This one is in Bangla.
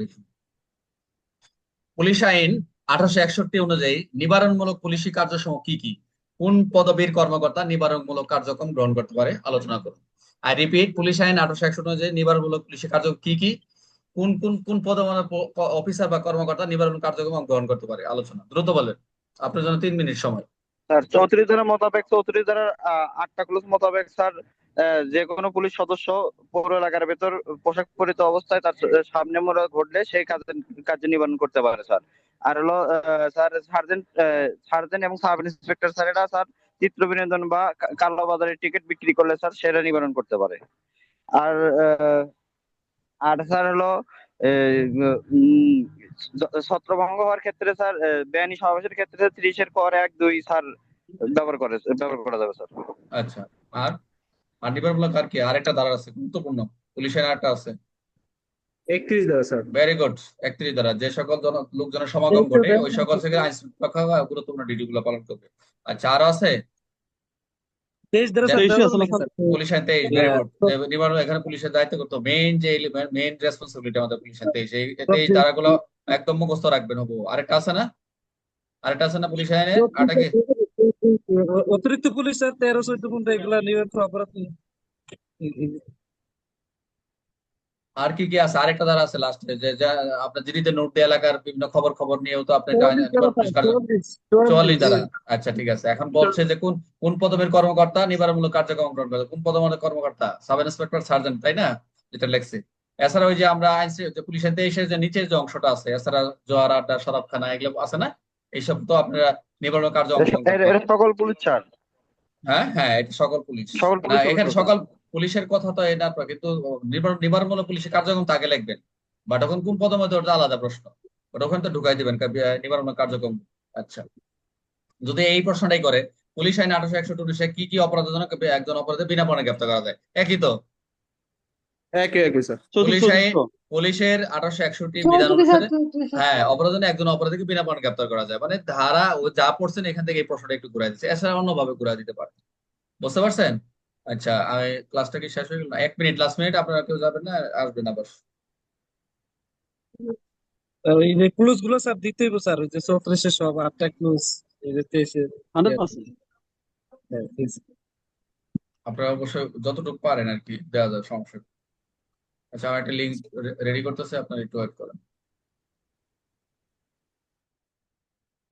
দেখুন পুলিশ আইন আঠারোশো একষট্টি অনুযায়ী নিবারণমূলক পুলিশি কার্যসমূহ কি কি? কোন পদবীর কর্মকর্তা নিবারণমূলক কার্যক্রম গ্রহণ করতে পারে? আলোচনা করুন। আই রিপিট পুলিশ আইন আঠারোশো একষট্টি অনুযায়ী নিবারণমূলক পুলিশি কার্য কি কি? কোন কোন কোন পদমানে অফিসার বা কর্মকর্তা নিবারণ কার্যক্রম গ্রহণ করতে পারে? আলোচনা। দ্রুত বলেন। আপনার জন্য তিন মিনিট সময়। স্যার, চৌত্রিশ ধারা মোতাবেক, চৌত্রিশ ধারার আটটা ক্লোজ মোতাবেক, স্যার যে কোনো পুলিশ সদস্য পৌর এলাকার ভেতর পোশাক পরিহিত অবস্থায় তার সামনে মোড় ঘটলে সেই কাজ নিবারণ করতে পারে, স্যার। আর হলো স্যার, সার্জেন্ট সার্জেন্ট এবং সাব ইন্সপেক্টর স্যারেরা, স্যার, চিত্র বিনোদন বা কালো বাজারের টিকিট বিক্রি করলে, স্যার, সেটা নিবারণ করতে পারে। আর আর স্যার হলো ছত্রভঙ্গ হওয়ার ক্ষেত্রে, স্যার বেআইনি সমাবেশের ক্ষেত্রে ত্রিশের পর এক দুই, স্যার, ব্যবহার করে, ব্যবহার করা যাবে, স্যার। আচ্ছা। আর? আর আর কি? আরেকটা ধারা আছে গুরুত্বপূর্ণ। পুলিশ আইন আরেকটা আছে। একত্রিশ স্যার। ভেরি গুড একত্রিশ ধারা। যে সকল জন লোকজনের সমাগম ঘটে ওই সকল থেকে আইন শৃঙ্খলা গুরুত্বপূর্ণ ডিউটি গুলো পালন করবে। আচ্ছা আরও আছে। পুলিশ আইন তেইশ ভেরি গুড নিবারণ এখানে পুলিশের দায়িত্ব করতো মেইন যে মেইন রেসপন্সিবিলিটি আমাদের পুলিশ আইন তেইশ। এই তেইশ ধারাগুলো একদম মুখস্থ রাখবেন হব। আরেকটা আছে না? আরেকটা আছে না পুলিশ আইনে? আরেকটা কি? অ- অতিরিক্ত পুলিশ স্যার তেরো চোদ্দ পনেরো এগুলা নিয়ন্ত্রণ অপরাধ আর কি কি আছে? আরেকটা ধারা আছে লাস্টে যে আপনার জিডিতে নোট দিয়ে এলাকার বিভিন্ন খবর খবর নিয়েও তো আপনি চুয়াল্লিশ ধারা আচ্ছা ঠিক আছে। এখন বলছে যে কোন কোন পদবীর কর্মকর্তা নিবারণমূলক কার্যক্রম গ্রহণ করে কোন পদমানের কর্মকর্তা সাব ইন্সপেক্টর সার্জেন্ট তাই না? যেটা লেখছে। এছাড়া ওই যে আমরা আইন পুলিশের তেইশের যে নিচের যে অংশটা আছে এছাড়া জোয়ার আড্ডা শরাবখানা এগুলো আছে না? এইসব তো আপনারা নিবারণ কার্য সকল পুলিশ স্যার হ্যাঁ হ্যাঁ এটা সকল পুলিশ। সকল না এখানে। সকল পুলিশের কথা তো এটা কিন্তু নিবারণ নিবারণমূলক পুলিশের কার্যক্রম তাকে লিখবেন। বাট এখন কোন পদে মধ্যে ওটা আলাদা প্রশ্ন। ওটা ওখানে তো ঢুকাই দিবেন নিবারণ কার্যক্রম। আচ্ছা। যদি এই প্রশ্নটাই করে পুলিশ আইন আঠারোশো একষট্টি অনুসারে কি কি অপরাধের জন্য একজন অপরাধে বিনা পণে গ্রেপ্তার করা যায়? একই তো। একই একই স্যার। পুলিশ পুলিশের আঠারোশো একষট্টি বিধান অনুসারে হ্যাঁ অপরাধে একজন অপরাধীকে বিনা পণে গ্রেপ্তার করা যায়। মানে ধারা ও যা পড়ছেন এখান থেকে এই প্রশ্নটা একটু ঘুরাই দিচ্ছে। এছাড়া অন্যভাবে ঘুরাই দিতে পারে। বুঝতে পারছেন? আচ্ছা আমি ক্লাসটা কি শেষ হয়ে গেল? না? এক মিনিট লাস্ট মিনিট আপনারা কেউ যাবেন না আসবেন আবার। এই যে ক্লুজগুলো স্যার দিতে হইব স্যার ওই যে চৌত্রিশের সব আটটা ক্লুজ এই যে হান্ড্রেড পার্সেন্ট। হ্যাঁ, আপনারা অবশ্যই যতটুকু পারেন আর কি দেওয়া যায় সমস্যা। আচ্ছা আমি একটা লিঙ্ক রেডি করতেছি আপনারা একটু ওয়েট করেন।